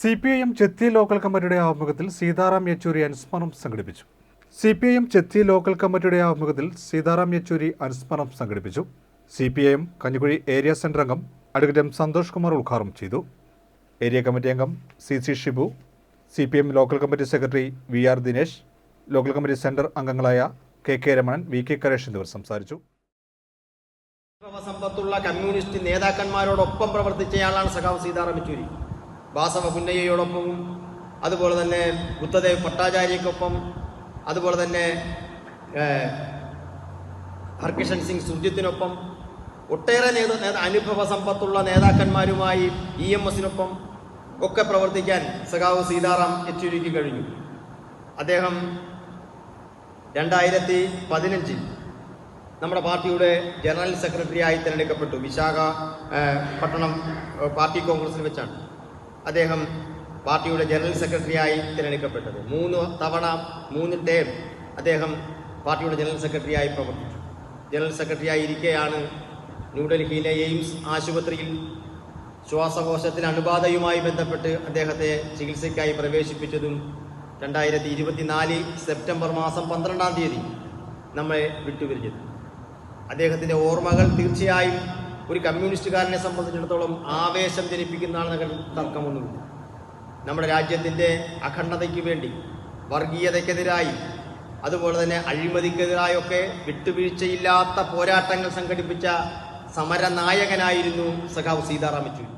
C P I M Chethi local കമ്മിറ്റിയുടെ ആഭിമുഖ്യത്തിൽ സീതാറാം യെച്ചൂരി അനുസ്മരണം സംഘടിപ്പിച്ചു. C P I M Chethi local കമ്മിറ്റിയുടെ ആഭിമുഖ്യത്തിൽ സീതാറാം യെച്ചൂരി അനുസ്മരണം സംഘടിപ്പിച്ചു. C P I M Kanjikuzhi area centre അംഗം അഡ്വക്കേറ്റ് എം സന്തോഷ് കുമാർ ഉദ്ഘാടനം ചെയ്തു. ഏരിയ കമ്മിറ്റി അംഗം C C Shibu C P M local committee secretary V R Dinesh local committee centre അംഗങ്ങളായ K K Ramanan V K Karesh എന്നിവർ സംസാരിച്ചു. സമ്പത്തുള്ള communist നേതാക്കന്മാരോടൊപ്പം പ്രവർത്തിച്ചയാളാണ് സഖാവ് സീതാറാം യെച്ചൂരി. വാസവ പുന്നയ്യയോടൊപ്പവും അതുപോലെ തന്നെ ബുദ്ധദേവ് ഭട്ടാചാര്യക്കൊപ്പം അതുപോലെ തന്നെ ഹർകിഷൻ സിംഗ് സുർജിത്തിനൊപ്പം ഒട്ടേറെ നേത- അനുഭവ സമ്പത്തുള്ള നേതാക്കന്മാരുമായി ഇ എം എസിനൊപ്പം ഒക്കെ പ്രവർത്തിക്കാൻ സഖാവ് സീതാറാം യെച്ചൂരിക്ക് കഴിഞ്ഞു. അദ്ദേഹം രണ്ടായിരത്തി പതിനഞ്ചിൽ നമ്മുടെ പാർട്ടിയുടെ ജനറൽ സെക്രട്ടറിയായി തിരഞ്ഞെടുക്കപ്പെട്ടു. വിശാഖ പട്ടണം പാർട്ടി കോൺഗ്രസിൽ വെച്ചാണ്. അദ്ദേഹം പാർട്ടിയുടെ ജനറൽ സെക്രട്ടറിയായി തിരഞ്ഞെടുക്കപ്പെട്ടത്. മൂന്ന് തവണ മൂന്ന് ടേം അദ്ദേഹം പാർട്ടിയുടെ ജനറൽ സെക്രട്ടറിയായി പ്രവർത്തിച്ചു. ജനറൽ സെക്രട്ടറിയായി ഇരിക്കെയാണ് ന്യൂഡൽഹിയിലെ എയിംസ് ആശുപത്രിയിൽ ശ്വാസകോശത്തിന് അണുബാധയുമായി ബന്ധപ്പെട്ട് അദ്ദേഹത്തെ ചികിത്സയ്ക്കായി പ്രവേശിപ്പിച്ചതും രണ്ടായിരത്തി ഇരുപത്തിനാല് സെപ്റ്റംബർ മാസം പന്ത്രണ്ടാം തീയതി നമ്മളെ വിട്ടുപിരിഞ്ഞത്. അദ്ദേഹത്തിന്റെ ഓർമ്മകൾ തീർച്ചയായും ഒരു കമ്മ്യൂണിസ്റ്റുകാരനെ സംബന്ധിച്ചിടത്തോളം ആവേശം ജനിപ്പിക്കുന്നതാണെന്ന് തർക്കമൊന്നുമില്ല നമ്മുടെ രാജ്യത്തിന്റെ അഖണ്ഡതയ്ക്ക് വേണ്ടി വർഗീയതയ്ക്കെതിരായി അതുപോലെ തന്നെ അഴിമതിക്കെതിരായൊക്കെ വിട്ടുവീഴ്ചയില്ലാത്ത പോരാട്ടങ്ങൾ സംഘടിപ്പിച്ച സമരനായകനായിരുന്നു സഖാവ് സീതാറാം യെച്ചൂരി.